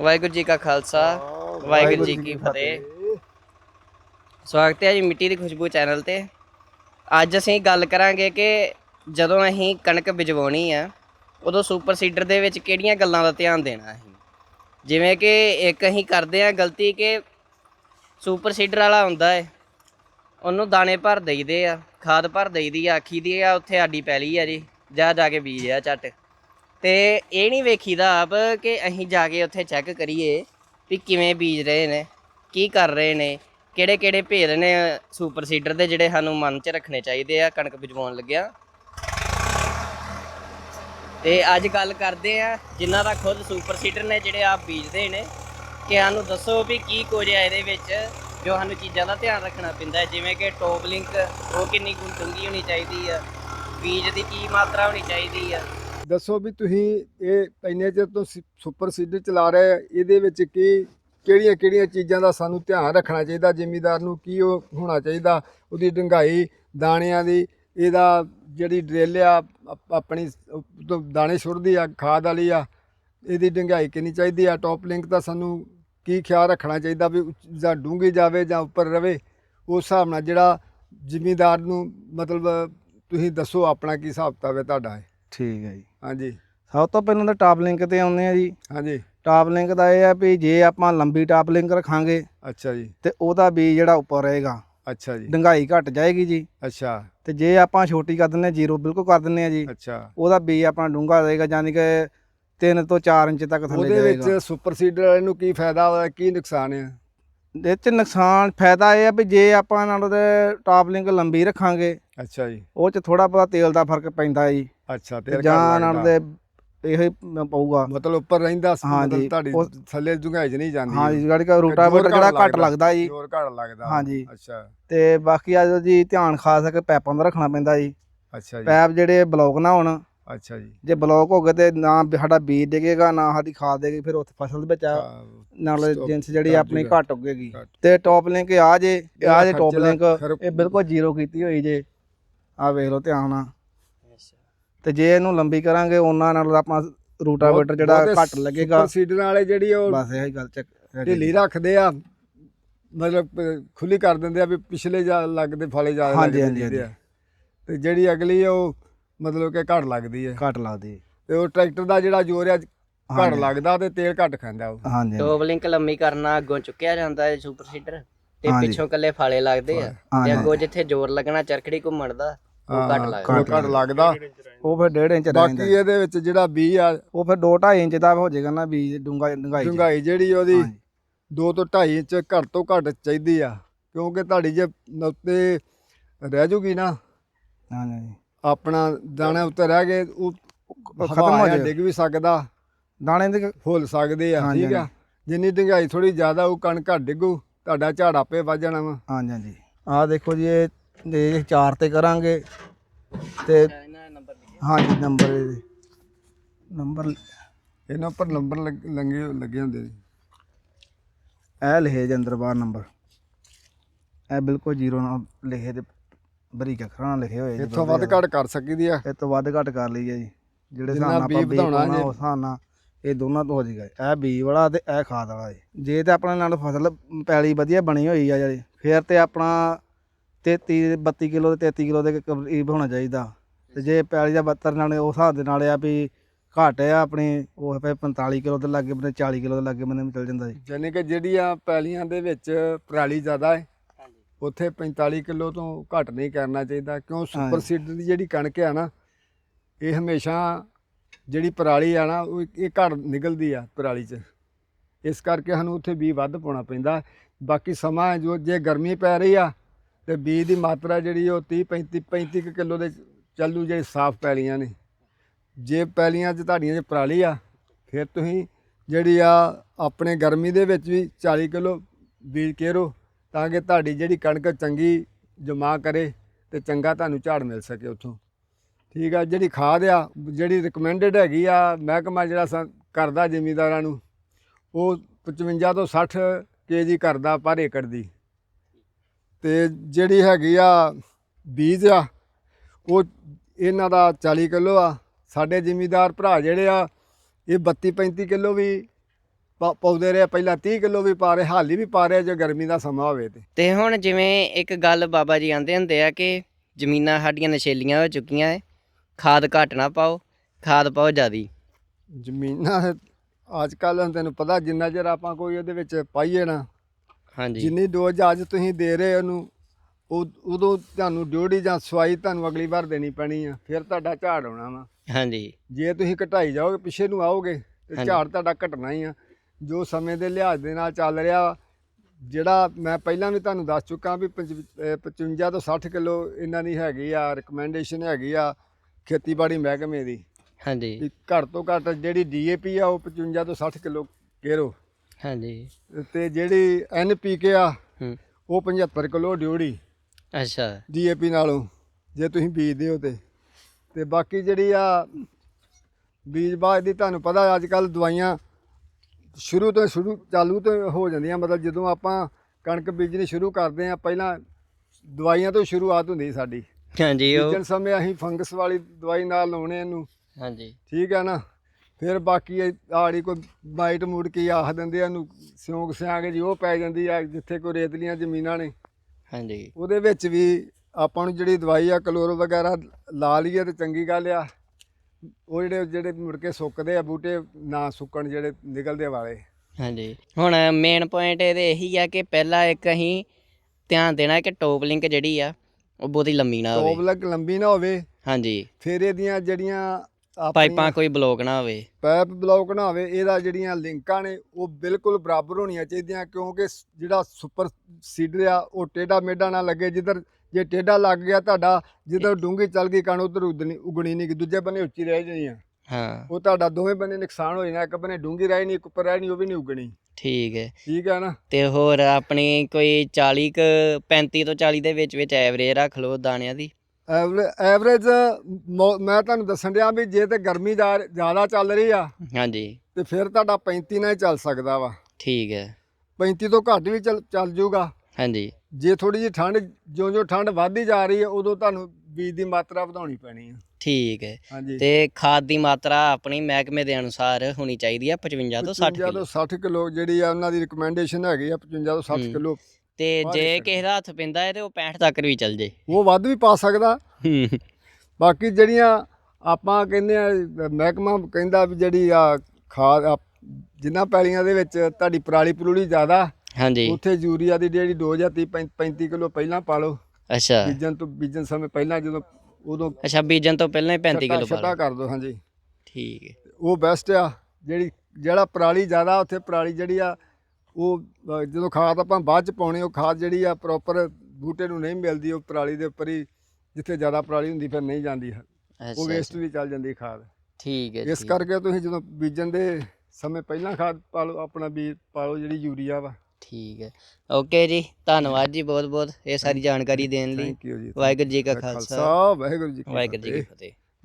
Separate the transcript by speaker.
Speaker 1: ਵਾਹਿਗੁਰੂ ਜੀ ਕਾ ਖਾਲਸਾ, ਵਾਹਿਗੁਰੂ ਜੀ ਕੀ ਫਤਿਹ। ਸਵਾਗਤ ਹੈ ਜੀ ਮਿੱਟੀ ਦੀ ਖੁਸ਼ਬੂ ਚੈਨਲ ਤੇ। ਅੱਜ ਅਸੀਂ ਗੱਲ ਕਰਾਂਗੇ ਕਿ ਜਦੋਂ ਅਸੀਂ ਕਣਕ ਬਿਜਵਾਉਣੀ ਆ, ਉਦੋਂ ਸੁਪਰ ਸੀਡਰ ਦੇ ਵਿੱਚ ਕਿਹੜੀਆਂ ਗੱਲਾਂ ਦਾ ਧਿਆਨ ਦੇਣਾ ਅਸੀਂ? ਜਿਵੇਂ ਕਿ ਇੱਕ ਅਸੀਂ ਕਰਦੇ ਆ ਗਲਤੀ ਕਿ ਸੁਪਰ ਸੀਡਰ ਵਾਲਾ ਹੁੰਦਾ ਹੈ ਉਹਨੂੰ ਦਾਣੇ ਭਰ ਦਈਦੇ ਆ, ਖਾਦ ਭਰ ਦਈਦੀ ਆ ਆਖੀ ਦੀ ਆ, ਉੱਥੇ ਆਡੀ ਪੈਲੀ ਆ ਜੀ, ਜਾ ਜਾ ਕੇ ਬੀਜ ਆ ਝੱਟ। ਤੇ ਇਹ ਨਹੀਂ ਵੇਖੀਦਾ ਆਪ ਕਿ ਅਸੀਂ ਜਾ ਕੇ ਉੱਥੇ ਚੈੱਕ ਕਰੀਏ ਵੀ ਕਿਵੇਂ ਬੀਜ ਰਹੇ ਨੇ, ਕੀ ਕਰ ਰਹੇ ਨੇ ਕਿਹੜੇ ਕਿਹੜੇ ਭੇਦ ਨੇ ਸੁਪਰ ਸੀਡਰ ਦੇ ਜਿਹੜੇ ਸਾਨੂੰ ਮਨ 'ਚ ਰੱਖਣੇ ਚਾਹੀਦੇ ਆ, ਕਣਕ ਬਿਜਵਾਉਣ ਲੱਗਿਆ। ਤੇ ਅੱਜ ਗੱਲ ਕਰਦੇ ਆ ਜਿਨ੍ਹਾਂ ਦਾ ਖੁਦ ਸੁਪਰ ਸੀਡਰ ਨੇ ਜਿਹੜੇ ਆਪ ਬੀਜਦੇ ਨੇ, ਕਿ ਸਾਨੂੰ ਦੱਸੋ ਵੀ ਕੀ ਕੁਝ ਆ ਇਹਦੇ ਵਿੱਚ ਜੋ ਸਾਨੂੰ ਚੀਜ਼ਾਂ ਦਾ ਧਿਆਨ ਰੱਖਣਾ ਪੈਂਦਾ ਹੈ, ਜਿਵੇਂ ਕਿ ਟੋਪ ਲਿੰਕ ਉਹ ਕਿੰਨੀ ਗੁਣ ਡੂੰਘੀ ਹੋਣੀ ਚਾਹੀਦੀ ਆ, ਬੀਜ ਦੀ ਕੀ ਮਾਤਰਾ ਹੋਣੀ ਚਾਹੀਦੀ ਆ।
Speaker 2: ਦੱਸੋ ਵੀ ਤੁਸੀਂ ਇਹ ਇੰਨੇ ਚਿਰ ਤੋਂ ਸਿ- ਸੁਪਰ ਸੀਡਰ ਚਲਾ ਰਹੇ ਇਹਦੇ ਵਿੱਚ ਕੀ ਕਿਹੜੀਆਂ ਕਿਹੜੀਆਂ ਚੀਜ਼ਾਂ ਦਾ ਸਾਨੂੰ ਧਿਆਨ ਰੱਖਣਾ ਚਾਹੀਦਾ, ਜ਼ਿਮੀਦਾਰ ਨੂੰ ਕੀ ਉਹ ਹੋਣਾ ਚਾਹੀਦਾ, ਉਹਦੀ ਡੰਗਾਈ ਦਾਣਿਆਂ ਦੀ, ਇਹਦਾ ਜਿਹੜੀ ਡਰਿੱਲ ਆ ਆਪਣੀ ਦਾਣੇ ਛੁੱਟਦੀ ਆ, ਖਾਦ ਵਾਲੀ ਆ, ਇਹਦੀ ਡੰਗਾਈ ਕਿੰਨੀ ਚਾਹੀਦੀ ਆ ਟੌਪ ਲਿੰਕ ਦਾ ਸਾਨੂੰ ਕੀ ਖਿਆਲ ਰੱਖਣਾ ਚਾਹੀਦਾ ਵੀ ਜਾਂ ਡੂੰਘੀ ਜਾਵੇ ਜਾਂ ਉੱਪਰ ਰਵੇ, ਉਸ ਹਿਸਾਬ ਨਾਲ ਜਿਹੜਾ ਜ਼ਿਮੀਦਾਰ ਨੂੰ ਮਤਲਬ ਤੁਸੀਂ ਦੱਸੋ ਆਪਣਾ ਕੀ ਹਿਸਾਬ ਕਿਤਾਬ ਹੈ ਤੁਹਾਡਾ ਇਹ?
Speaker 3: ਠੀਕ ਹੈ ਜੀ।
Speaker 2: ਹਾਂਜੀ।
Speaker 3: ਸਭ ਤੋਂ ਪਹਿਲਾਂ ਤਾਂ ਟਾਪ ਲਿੰਕ ਤੇ ਆਉਂਦੇ ਆ ਜੀ।
Speaker 2: ਹਾਂਜੀ।
Speaker 3: ਟਾਪ ਲਿੰਕ ਦਾ ਇਹ ਆ ਵੀ ਜੇ ਆਪਾਂ ਲੰਬੀ ਟਾਪ ਲਿੰਕ ਰੱਖਾਂਗੇ
Speaker 2: ਅੱਛਾ ਜੀ।
Speaker 3: ਤੇ ਉਹਦਾ ਬੀਜ ਜਿਹੜਾ ਉੱਪਰ ਰਹੇਗਾ
Speaker 2: ਅੱਛਾ ਜੀ।
Speaker 3: ਡੰਗਾਈ ਘਟ ਜਾਏਗੀ ਜੀ।
Speaker 2: ਅੱਛਾ।
Speaker 3: ਤੇ ਜੇ ਆਪਾਂ ਛੋਟੀ ਕਰ ਦਿੰਨੇ ਜ਼ੀਰੋ ਬਿਲਕੁਲ ਕਰ ਦਿੰਨੇ ਆ ਜੀ।
Speaker 2: ਅੱਛਾ।
Speaker 3: ਉਹਦਾ ਬੀਜ ਆਪਣਾ ਡੂੰਘਾ ਰਹੇਗਾ ਯਾਨੀ ਕਿ 3 ਤੋਂ 4 ਇੰਚ ਤੱਕ ਥੱਲੇ
Speaker 2: ਉਹਦੇ ਵਿੱਚ
Speaker 3: ਜਾਏਗਾ।
Speaker 2: ਸੁਪਰ ਸੀਡਰ ਵਾਲੇ ਨੂੰ ਕੀ ਫਾਇਦਾ ਵਾ ਕੀ ਨੁਕਸਾਨ ਹੈ
Speaker 3: ਇਹ ਚ ਨੁਕਸਾਨ ਫਾਇਦਾ ਇਹ ਆ ਵੀ ਜੇ ਆਪਾਂ ਨਾਲ ਉਹਦੇ ਟਾਪ ਲਿੰਕ ਲੰਬੀ ਰੱਖਾਂਗੇ
Speaker 2: ਅੱਛਾ ਜੀ।
Speaker 3: ਉਹ ਚ ਥੋੜਾ ਬਹੁਤਾ ਤੇਲ ਦਾ ਫ਼ਰਕ ਪੈਂਦਾ ਜੀ।
Speaker 2: ਅੱਛਾ ਤੇਲ
Speaker 3: ਜਾਂ ਨਾਲ। ਦੇ ਇਹੋ ਹੀ ਪਊਗਾ।
Speaker 2: ਮਤਲਬ ਉੱਪਰ ਰਹਿੰਦਾ ਮਤਲਬ ਤੁਹਾਡੀ ਥੱਲੇ ਡੁੰਘਾਈ 'ਚ ਨਹੀਂ ਜਾਂਦੀ
Speaker 3: ਹਾਂ ਜੀ। ਜਿਹੜੀ ਕਿ ਰੂਟਾਵੇਟਰ ਜਿਹੜਾ ਘੱਟ ਲੱਗਦਾ ਜੀ।
Speaker 2: ਜ਼ੋਰ ਘੱਟ ਲੱਗਦਾ।
Speaker 3: ਹਾਂਜੀ।
Speaker 2: ਅੱਛਾ।
Speaker 3: ਤੇ ਬਾਕੀ ਅੱਜ ਜੀ ਧਿਆਨ ਖਾਸ ਕਰਕੇ ਪੈਪਾਂ ਦਾ ਰੱਖਣਾ ਪੈਂਦਾ ਜੀ।
Speaker 2: ਅੱਛਾ ਜੀ।
Speaker 3: ਪੈਪ ਜਿਹੜੇ ਬਲੌਕ ਨਾ ਹੋਣ
Speaker 2: ਅੱਛਾ ਜੀ।
Speaker 3: ਜੇ ਬਲੌਕ ਹੋ ਗਏ ਤੇ ਨਾ ਸਾਡਾ ਬੀਜ ਡਿੱਗੇਗਾ ਨਾ ਸਾਡੀ ਖਾਦ ਦੇਗੀ ਫਿਰ ਉੱਥੇ ਫਸਲ ਦੇ ਵਿੱਚ ਆ-
Speaker 2: ਹਾਂ,
Speaker 3: ਨਾਲ ਜਿੰਸ ਜਿਹੜੀ ਆਪਣੀ। ਘੱਟ
Speaker 2: ਘੱਟ।
Speaker 3: ਤੇ ਟੌਪ ਲਿੰਕ ਆ ਜੇ ਆ ਜੇ ਟੌਪ
Speaker 2: ਦਾ
Speaker 3: ਲਿੰਕ ਇਹ ਬਿਲਕੁਲ ਜ਼ੀਰੋ ਕੀਤੀ ਹੋਈ ਜੇ। ਆ ਵੇਖ ਲਓ ਧਿਆਨ ਨਾਲ। ਤੇ ਜੇ ਇਹਨੂੰ ਲੰਬੀ ਕਰਾਂਗੇ ਉਹਨਾਂ ਨਾਲ ਆਪਣਾ ਰੂਟਾਵੇਟਰ ਜਿਹੜਾ ਘੱਟ ਲੱਗੇਗਾ।
Speaker 2: ਸੀਡਰ ਵਾਲੇ ਜਿਹੜੀ ਉਹ
Speaker 3: ਬਸ ਇਹੀ ਗੱਲ ਚੱਕ
Speaker 2: ਢਿੱਲੀ ਰੱਖਦੇ ਆ। ਮਤਲਬ ਖੁੱਲੀ ਕਰ ਦਿੰਦੇ ਆ ਵੀ ਪਿਛਲੇ ਜਾ ਲੱਗਦੇ ਫਲੇ ਜਾ
Speaker 3: ਹਾਂਜੀ,
Speaker 2: ਲੱਗਦੇ ਆ। ਤੇ ਜਿਹੜੀ ਅਗਲੀ ਆ ਉਹ ਮਤਲਬ ਕਿ ਘੱਟ ਲੱਗਦੀ ਹੈ
Speaker 3: ਘੱਟ ਲੱਗਦੀ।
Speaker 2: ਤੇ ਉਹ ਟਰੈਕਟਰ ਦਾ ਜਿਹੜਾ ਜ਼ੋਰ ਆ ਘੱਟ। ਲੱਗਦਾ ਤੇ ਤੇਲ ਘੱਟ ਖਾਂਦਾ ਉਹ।
Speaker 3: ਹਾਂਜੀ
Speaker 1: ਟੋਪ ਲਿੰਕ ਲੰਮੀ ਕਰਨਾ ਅੱਗੋਂ ਚੁੱਕਿਆ ਜਾਂਦਾ ਹੈ ਸੁਪਰ ਸੀਡਰ ਤੇ। ਪਿੱਛੋਂ ਕੱਲੇ ਫਾਲੇ ਲੱਗਦੇ ਆ। ਤੇ ਅੱਗੋਂ ਜਿੱਥੇ ਜ਼ੋਰ ਲੱਗਣਾ ਚਰਖੜੀ ਘੁੰਮਣ ਦਾ। ਘੱਟ
Speaker 2: ਹਾਂ,
Speaker 1: ਲੱਗਦਾ।
Speaker 2: ਉਹ ਘੱਟ ਲੱਗਦਾ
Speaker 3: ਉਹ ਫਿਰ 1.5 ਇੰਚ ਰਹਿ
Speaker 2: ਬਾਕੀ ਇਹਦੇ ਵਿੱਚ ਜਿਹੜਾ ਬੀ ਆ
Speaker 3: ਉਹ ਫਿਰ 2 2.5 ਇੰਚ ਦਾ ਹੋ ਜਾਏਗਾ ਨਾ ਬੀਜ ਡੂੰਗਾ ਡੂੰਘਾਈ ਚ।
Speaker 2: ਡੂੰਘਾਈ ਜਿਹੜੀ ਉਹਦੀ
Speaker 3: ਹਾਂਜੀ।
Speaker 2: 2 ਤੋਂ 2.5 ਇੰਚ ਘੱਟ ਤੋਂ ਘੱਟ ਚਾਹੀਦੀ ਆ। ਕਿਉਂਕਿ ਤੁਹਾਡੀ ਜੇ ਉੱਤੇ ਰਹਿ ਜੂਗੀ ਨਾ
Speaker 3: ਹਾਂਜੀ।
Speaker 2: ਆਪਣਾ ਦਾਣਾ ਉੱਤੇ ਰਹਿ ਗਏ ਉਹ
Speaker 3: ਖਤਮ ਹੋ
Speaker 2: ਹੋ
Speaker 3: ਜਾਏਗਾ।
Speaker 2: ਡਿੱਗ ਵੀ ਸਕਦਾ।
Speaker 3: ਦਾਣੇ ਦੇ
Speaker 2: ਫੁੱਲ ਸਕਦੇ ਆ
Speaker 3: ਹਾਂਜੀ,
Speaker 2: ਠੀਕ ਆ? ਜਿੰਨੀ ਡੰਗਾਈ ਥੋੜੀ ਜ਼ਿਆਦਾ ਉਹ ਕਣਕ ਘੱਟ ਡਿੱਗੂ ਤੁਹਾਡਾ ਝਾੜ ਆਪੇ ਵੱਧ ਜਾਣਾ ਵਾ।
Speaker 3: ਹਾਂਜੀ ਹਾਂਜੀ। ਆਹ ਦੇਖੋ ਜੀ ਇਹ ਇਹ ਚਾਰ ਤੇ ਕਰਾਂਗੇ ਤੇ ਹਾਂਜੀ ਨੰਬਰ ਇਹਦੇ। ਨੰਬਰ
Speaker 2: ਇਹਨਾਂ ਉੱਪਰ ਨੰਬਰ ਲੱਗ- ਲੰਗੇ ਹੁੰਦੇ ਨੇ।
Speaker 3: ਇਹ ਲਿਖੇ ਜੇ ਅੰਦਰ ਬਾਹਰ ਨੰਬਰ। ਇਹ ਬਿਲਕੁਲ ਜ਼ੀਰੋ ਨਾਲ ਲਿਖੇ ਤੇ ਬਰੀਕ ਅੱਖਰਾਂ ਨਾਲ ਲਿਖੇ ਹੋਏ ਜੀ
Speaker 2: ਇੱਥੋਂ ਵੱਧ ਘੱਟ ਕਰ ਸਕੀਦੀ ਆ।
Speaker 3: ਇਹ ਤੋਂ ਵੱਧ ਘੱਟ ਕਰ ਲਈਏ ਜੀ। ਜਿਹੜੇ ਹਿਸਾਬ ਨਾਲ ਆਪਾਂ ਬੀਜ
Speaker 2: ਵਧਾਉਣਾ
Speaker 3: ਉਸ ਹਿਸਾਬ ਨਾਲ ਇਹ ਦੋਨਾਂ ਤੋਂ ਹੋ ਜਾਏਗਾ। ਇਹ ਬੀਜ ਵਾਲਾ ਤੇ ਇਹ ਖਾਦ ਵਾਲਾ ਜੀ। ਜੇ ਤੇ ਆਪਣੇ ਨਾਲ ਫਸਲ ਪੈਲੀ ਵਧੀਆ ਬਣੀ ਹੋਈ ਆ ਜਿਹੜੀ ਫਿਰ ਤੇ ਆਪਣਾ 33 32 ਕਿਲੋ ਤੇ 33 ਕਿਲੋ ਦੇ ਕਰੀਬ ਹੋਣਾ ਚਾਹੀਦਾ। ਤੇ ਜੇ ਪੈਲੀ ਦਾ 72 ਨਾਲ ਉਸ ਹਿਸਾਬ ਦੇ ਨਾਲ ਆ ਵੀ ਘੱਟ ਆ ਆਪਣੀ ਉਹ ਫਿਰ 45 ਕਿਲੋ ਦੇ ਲੱਗੇ ਬੰਦੇ 40 ਕਿਲੋ ਦੇ ਲੱਗੇ ਬੰਦੇ ਨੂੰ ਚੱਲ ਜਾਂਦਾ ਜੀ।
Speaker 2: ਯਾਨੀ ਕਿ ਜਿਹੜੀਆਂ ਪੈਲੀਆਂ ਦੇ ਵਿੱਚ ਪਰਾਲੀ ਜ਼ਿਆਦਾ ਹੈ ਉੱਥੇ 45 ਕਿਲੋ ਤੋਂ ਘੱਟ ਨਹੀਂ ਕਰਨਾ ਚਾਹੀਦਾ ਕਿਉਂ ਸੁਪਰ। ਸੀਡਰ ਦੀ ਜਿਹੜੀ ਕਣਕ ਆ ਨਾ ਇਹ ਹਮੇਸ਼ਾ ਜਿਹੜੀ ਪਰਾਲੀ ਆ ਨਾ ਉਹ ਇਹ ਘੱਟ ਨਿਕਲਦੀ ਆ ਪਰਾਲੀ 'ਚ। ਇਸ ਕਰਕੇ ਸਾਨੂੰ ਉੱਥੇ ਬੀ ਵੱਧ ਪਾਉਣਾ ਪੈਂਦਾ। ਬਾਕੀ ਸਮਾਂ ਜੋ ਜੇ ਗਰਮੀ ਪੈ ਰਹੀ ਆ ਤੇ ਬੀਜ ਦੀ ਮਾਤਰਾ ਜਿਹੜੀ ਉਹ 30 35 35 ਕੁ ਕਿਲੋ ਦੇ ਚਾਲੂ ਜਿਹੜੇ ਸਾਫ਼ ਪੈਲੀਆਂ ਨੇ। ਜੇ ਪੈਲੀਆਂ 'ਚ ਤੁਹਾਡੀਆਂ 'ਚ ਪਰਾਲੀ ਆ, ਫਿਰ ਤੁਸੀਂ ਜਿਹੜੀ ਆ ਆਪਣੇ ਗਰਮੀ ਦੇ ਵਿੱਚ ਵੀ 40 ਕਿਲੋ ਬੀਜ ਕੇਰੋ ਤਾਂ ਕਿ ਤੁਹਾਡੀ ਜਿਹੜੀ ਕਣਕ ਚੰਗੀ ਜਮਾ ਕਰੇ ਤੇ ਚੰਗਾ ਤੁਹਾਨੂੰ ਝਾੜ ਮਿਲ ਸਕੇ ਉੱਥੋਂ। ਠੀਕ ਆ, ਜਿਹੜੀ ਖਾਦ ਆ, ਜਿਹੜੀ ਰਿਕਮੈਂਡਡ ਹੈਗੀ ਆ ਮਹਿਕਮਾ ਜਿਹੜਾ ਸ- ਕਰਦਾ ਜ਼ਿਮੀਦਾਰਾਂ ਨੂੰ, ਉਹ 55 ਤੋਂ 60 ਕੇਜੀ ਕਰਦਾ ਪਰ ਏਕੜ ਦੀ। ਤੇ ਜਿਹੜੀ ਹੈਗੀ ਆ ਬੀਜ ਆ ਉਹ ਇਹਨਾਂ ਦਾ 40 ਕਿਲੋ ਆ। ਸਾਡੇ ਜ਼ਿਮੀਦਾਰ ਭਰਾ ਜਿਹੜੇ ਆ ਇਹ 32 35 ਕਿਲੋ ਵੀ ਪਾਉਂਦੇ ਰਹੇ ਪਹਿਲਾਂ 30 ਕਿਲੋ ਵੀ ਪਾ ਰਹੇ ਹਾਲੀ ਵੀ ਪਾ ਰਹੇ ਜੇ ਗਰਮੀ ਦਾ ਸਮਾਂ ਹੋਵੇ ਤੇ।
Speaker 1: ਤੇ ਹੁਣ ਜਿਵੇਂ ਇੱਕ ਗੱਲ ਬਾਬਾ ਜੀ ਆਂਦੇ ਹੁੰਦੇ ਆ ਕਿ ਜ਼ਮੀਨਾਂ ਸਾਡੀਆਂ ਨਸ਼ੇਲੀਆਂ ਹੋ ਚੁੱਕੀਆਂ ਐ ਖਾਦ ਘੱਟ ਨਾ ਪਾਓ ਖਾਦ ਪਾਓ ਜ਼ਿਆਦੀ।
Speaker 2: ਜ਼ਮੀਨਾਂ ਅੱਜ ਕੱਲ੍ਹ ਤੈਨੂੰ ਪਤਾ ਜਿੰਨਾ ਚਿਰ ਆਪਾਂ ਕੋਈ ਉਹਦੇ ਵਿੱਚ ਪਾਈਏ ਨਾ
Speaker 1: ਹਾਂਜੀ।
Speaker 2: ਜਿੰਨੀ ਡੋਜ਼ ਅੱਜ ਤੁਸੀਂ ਦੇ ਰਹੇ ਉਹਨੂੰ ਉਹ ਉਦੋਂ ਤੁਹਾਨੂੰ ਡਿਊਟੀ ਜਾਂ ਸਵਾਈ ਤੁਹਾਨੂੰ ਅਗਲੀ ਵਾਰ ਦੇਣੀ ਪੈਣੀ ਆ ਫਿਰ ਤੁਹਾਡਾ ਝਾੜ ਆਉਣਾ ਵਾ।
Speaker 1: ਹਾਂਜੀ।
Speaker 2: ਜੇ ਤੁਸੀਂ ਘਟਾਈ ਜਾਓਗੇ ਪਿੱਛੇ ਨੂੰ ਆਓਗੇ ਤੇ। ਝਾੜ ਤੁਹਾਡਾ ਘਟਣਾ ਹੀ ਆ। ਜੋ ਸਮੇਂ ਦੇ ਲਿਹਾਜ਼ ਦੇ ਨਾਲ ਚੱਲ ਰਿਹਾ ਜਿਹੜਾ ਮੈਂ ਪਹਿਲਾਂ ਵੀ ਤੁਹਾਨੂੰ ਦੱਸ ਚੁੱਕਾ ਵੀ ਪੰਜ- ਅਹ 55 ਤੋਂ 60 ਕਿਲੋ ਇਹਨਾਂ ਦੀ ਹੈਗੀ ਆ ਰਿਕਮੈਂਡੇਸ਼ਨ ਹੈਗੀ ਆ ਖੇਤੀਬਾੜੀ ਮਹਿਕਮੇ ਦੀ।
Speaker 1: ਹਾਂਜੀ।
Speaker 2: ਘੱਟ ਤੋਂ ਘੱਟ ਜਿਹੜੀ ਡੀਏਪੀ ਆ ਉਹ 55 ਤੋਂ 60 ਕਿਲੋ ਕੇਰੋ
Speaker 1: ਹਾਂਜੀ।
Speaker 2: ਤੇ ਜਿਹੜੀ ਐਨਪੀਕੇ ਆ
Speaker 1: ਹੂੰ।
Speaker 2: ਉਹ 75 ਕਿਲੋ ਡਿਊੜੀ।
Speaker 1: ਅੱਛਾ।
Speaker 2: ਡੀਏਪੀ ਨਾਲੋਂ ਜੇ ਤੁਸੀਂ ਬੀਜਦੇ ਹੋ ਤੇ। ਤੇ ਬਾਕੀ ਜਿਹੜੀ ਆ ਬੀਜ ਬਾਜ ਦੀ ਤੁਹਾਨੂੰ ਪਤਾ ਅੱਜ ਕੱਲ ਦਵਾਈਆਂ ਸ਼ੁਰੂ ਤੋਂ ਸ਼ੁਰੂ ਚਾਲੂ ਤੋਂ ਹੋ ਜਾਂਦੀਆਂ। ਮਤਲਬ ਜਦੋਂ ਆਪਾਂ ਕਣਕ ਬੀਜਣੀ ਸ਼ੁਰੂ ਕਰਦੇ ਆ ਪਹਿਲਾਂ ਦਵਾਈਆਂ ਤੋਂ ਸ਼ੁਰੂਆਤ ਹੁੰਦੀ ਸਾਡੀ।
Speaker 1: ਹਾਂਜੀ ਉਹ
Speaker 2: ਬੀਜਣ ਸਮੇਂ ਅਸੀਂ ਫੰਗਸ ਵਾਲੀ ਦਵਾਈ ਨਾਲ ਲਾਉਣੇ ਇਹਨੂੰ।
Speaker 1: ਹਾਂਜੀ।
Speaker 2: ਠੀਕ ਹੈ ਨਾ? ਫਿਰ ਬਾਕੀ ਆੜੀ ਕੋਈ ਬਾਈਟ ਮੂਡ ਕੀ ਆਖ ਦਿੰਦੇ ਆ ਇਹਨੂੰ ਸਿਉਂਕ ਸਿਆਂਗੇ ਜੀ ਉਹ ਪੈ ਜਾਂਦੀ ਆ ਜਿੱਥੇ ਕੋਈ ਰੇਤਲੀਆਂ ਜ਼ਮੀਨਾਂ ਨੇ।
Speaker 1: ਹਾਂਜੀ।
Speaker 2: ਉਹਦੇ ਵਿੱਚ ਵੀ ਆਪਾਂ ਨੂੰ ਜਿਹੜੀ ਦਵਾਈ ਆ ਕਲੋਰੋ ਵਗੈਰਾ ਲਾ ਲਈਏ ਤੇ ਚੰਗੀ ਗੱਲ ਆ। ਉਹ ਜਿਹੜੇ ਜਿਹੜੇ ਮੁੜ ਕੇ ਸੁੱਕਦੇ ਆ ਬੂਟੇ ਨਾ ਸੁੱਕਣ ਜਿਹੜੇ ਨਿਕਲਦੇ ਵਾਲੇ।
Speaker 1: ਹਾਂਜੀ। ਹੁਣ ਮੇਨ ਪੁਆਇੰਟ ਇਹਦੇ ਇਹੀ ਆ ਕਿ ਪਹਿਲਾਂ ਇੱਕ ਅਸੀਂ ਧਿਆਨ ਦੇਣਾ ਕਿ ਟੋਪ ਲਿੰਕ ਜਿਹੜੀ ਆ ਉਹ ਬਹੁਤੀ ਲੰਮੀ ਨਾ
Speaker 2: ਟੋਪ
Speaker 1: ਹੋਵੇ
Speaker 2: ਲੱਗ ਲੰਬੀ ਨਾ ਹੋਵੇ।
Speaker 1: ਹਾਂਜੀ।
Speaker 2: ਫਿਰ ਇਹਦੀਆਂ ਜਿਹੜੀਆਂ
Speaker 1: ਪਾਈਪਾਂ ਕੋਈ ਬਲੋਕ ਨਾ ਹੋਵੇ।
Speaker 2: ਪਾਈਪ ਬਲੌਕ ਨਾ ਹੋਵੇ ਇਹਦਾ ਜਿਹੜੀਆਂ ਲਿੰਕਾਂ ਨੇ ਉਹ ਬਿਲਕੁਲ ਬਰਾਬਰ ਹੋਣੀਆਂ ਚਾਹੀਦੀਆਂ ਕਿਉਂਕਿ ਜਿਹੜਾ ਸੁਪਰ ਸੀਡਰ ਆ ਉਹ ਟੇਢਾ ਮੇਢਾ ਨਾ ਲੱਗੇ। ਜਿੱਧਰ ਜੇ ਟੇਢਾ ਲੱਗ ਗਿਆ ਤੁਹਾਡਾ ਜਿੱਧਰ ਡੂੰਗੀ ਚੱਲ ਗਈ ਕਣ ਉਧਰ ਉਗਣੀ ਨਹੀਂ ਗੀ, ਦੂਜੇ ਬੰਨੇ ਉੱਚੀ ਰਹਿ ਜਾਣੀ ਆ।
Speaker 1: ਹਾਂ।
Speaker 2: ਉਹ ਤੁਹਾਡਾ ਦੋਵੇਂ ਬੰਨੇ ਨੁਕਸਾਨ ਹੋ ਜਾਣਾ ਇੱਕ ਬੰਨੇ ਡੂੰਗੀ ਰਹਿ ਨਹੀਂ ਇੱਕ ਉੱਪਰ ਰਹਿ ਨਹੀਂ ਉਹ ਵੀ ਨਹੀਂ ਉਗਣੀ।
Speaker 1: ਠੀਕ ਹੈ।
Speaker 2: ਠੀਕ ਹੈ ਨਾ?
Speaker 1: ਤੇ ਹੋਰ ਆਪਣੀ ਕੋਈ 40 ਕ 35 ਤੋਂ 40 ਦੇ ਵਿੱਚ ਵਿੱਚ ਐਵਰੇਜ ਰੱਖ ਲਓ ਦਾਣਿਆਂ ਦੀ।
Speaker 2: ਐਵਰੇਜ ਮੈਂ ਤੁਹਾਨੂੰ ਦੱਸਣ ਡਿਆ ਵੀ ਜੇ ਤੇ ਗਰਮੀ ਜਾ- ਜ਼ਿਆਦਾ ਚੱਲ ਰਹੀ ਆ
Speaker 1: ਹਾਂਜੀ।
Speaker 2: ਤੇ ਫਿਰ ਤੁਹਾਡਾ 35 ਨਾਲ ਹੀ ਚੱਲ ਸਕਦਾ ਵਾ।
Speaker 1: ਠੀਕ ਹੈ।
Speaker 2: 35 ਤੋਂ ਘੱਟ ਵੀ ਚੱਲ ਚੱਲ ਜਾਊਗਾ
Speaker 1: ਹਾਂਜੀ।
Speaker 2: ਜੇ ਥੋੜੀ ਜਿਹੀ ਠੰਡ ਜਿਉਂ ਜਿਉਂ ਠੰਡ ਵੱਧਦੀ ਜਾ ਰਹੀ ਹੈ ਉਦੋਂ ਤੁਹਾਨੂੰ ਬੀਜ ਦੀ ਮਾਤਰਾ ਵਧਾਉਣੀ ਪੈਣੀ ਹੈ
Speaker 1: ਠੀਕ ਹੈ। ਤੇ ਖਾਦ ਦੀ ਮਾਤਰਾ ਆਪਣੀ ਮਹਿਕਮੇ ਦੇ ਅਨੁਸਾਰ ਹੋਣੀ ਚਾਹੀਦੀ ਆ 55 ਤੋਂ 60
Speaker 2: 55
Speaker 1: ਕਿਲੋ।
Speaker 2: ਤੋਂ 60 ਕਿਲੋ ਜਿਹੜੀ ਆ ਉਹਨਾਂ ਦੀ ਰਿਕਮੈਂਡੇਸ਼ਨ ਹੈਗੀ ਆ 55 ਤੋਂ 60
Speaker 1: ਹੂੰ।
Speaker 2: ਕਿਲੋ
Speaker 1: ਤੇ ਜੇ ਕਿਸੇ ਦਾ ਹੱਥ ਪੈਂਦਾ ਹੈ ਤੇ ਉਹ 65 ਤੱਕ ਵੀ ਚੱਲ ਜੇ।
Speaker 2: ਉਹ ਵੱਧ ਵੀ ਪਾ ਸਕਦਾ। ਬਾਕੀ ਜਿਹੜੀਆਂ ਆਪਾਂ ਕਹਿੰਦੇ ਆ ਮਹਿਕਮਾ ਕਹਿੰਦਾ ਵੀ ਜਿਹੜੀ ਆ ਖਾਦ ਆ, ਜਿਨ੍ਹਾਂ ਪੈਲੀਆਂ ਦੇ ਵਿੱਚ ਤੁਹਾਡੀ ਪਰਾਲੀ ਪਰੂਲੀ ਜ਼ਿਆਦਾ
Speaker 1: ਹਾਂਜੀ।
Speaker 2: ਉੱਥੇ ਯੂਰੀਆ ਦੀ ਜਿਹੜੀ ਡੋਜ਼ ਆ 30 35 ਕਿਲੋ ਪਹਿਲਾਂ ਪਾ ਲਓ।
Speaker 1: ਅੱਛਾ।
Speaker 2: ਬੀਜਣ ਤੋਂ ਬੀਜਣ ਸਮੇਂ ਪਹਿਲਾਂ ਜਦੋਂ ਉਦੋਂ
Speaker 1: ਅੱਛਾ ਬੀਜਣ ਤੋਂ ਪਹਿਲਾਂ ਹੀ 35 ਕਿਲੋ ਪਾ
Speaker 2: ਛੱਟਾ
Speaker 1: ਲਓ।
Speaker 2: ਕਰ ਦਿਓ ਹਾਂਜੀ।
Speaker 1: ਠੀਕ ਹੈ।
Speaker 2: ਉਹ ਬੈਸਟ ਆ ਜਿਹੜੀ ਜਿਹੜਾ ਪਰਾਲੀ ਜ਼ਿਆਦਾ ਉੱਥੇ ਪਰਾਲੀ ਜਿਹੜੀ ਆ ਉਹ ਜਦੋਂ ਖਾਦ ਆਪਾਂ ਬਾਅਦ ਚ ਪਾਉਣੀ ਉਹ ਖਾਦ ਜਿਹੜੀ ਆ ਪ੍ਰੋਪਰ ਬੂਟੇ ਨੂੰ ਨਹੀਂ ਮਿਲਦੀ ਉਹ ਪਰਾਲੀ ਦੇ ਉੱਪਰ ਹੀ ਜਿੱਥੇ ਜ਼ਿਆਦਾ ਪਰਾਲੀ ਹੁੰਦੀ ਫਿਰ ਨਹੀਂ ਜਾਂਦੀ ਉਹ ਵੇਸਟ ਵੀ ਚੱਲ ਜਾਂਦੀ ਖਾਦ।
Speaker 1: ਠੀਕ ਹੈ
Speaker 2: ਇਸ। ਕਰਕੇ ਤੁਸੀਂ ਜਦੋਂ ਬੀਜਣ ਦੇ ਸਮੇਂ ਪਹਿਲਾਂ ਖਾਦ ਪਾ ਲਓ ਆਪਣਾ ਬੀਜ ਪਾ ਲਓ ਜਿਹੜੀ ਯੂਰੀਆ ਵਾ।
Speaker 1: ਠੀਕ ਹੈ। ਓਕੇ ਜੀ ਧੰਨਵਾਦ ਜੀ ਬਹੁਤ ਬਹੁਤ ਇਹ ਸਾਰੀ ਜਾਣਕਾਰੀ ਦੇਣ ਲਈ। ਵਾਹਿਗੁਰੂ ਜੀ ਕਾ ਖਾਲਸਾ।
Speaker 2: ਵਾਹਿਗੁਰੂ ਜੀ ਕੀ।
Speaker 1: ਫਤਿਹ।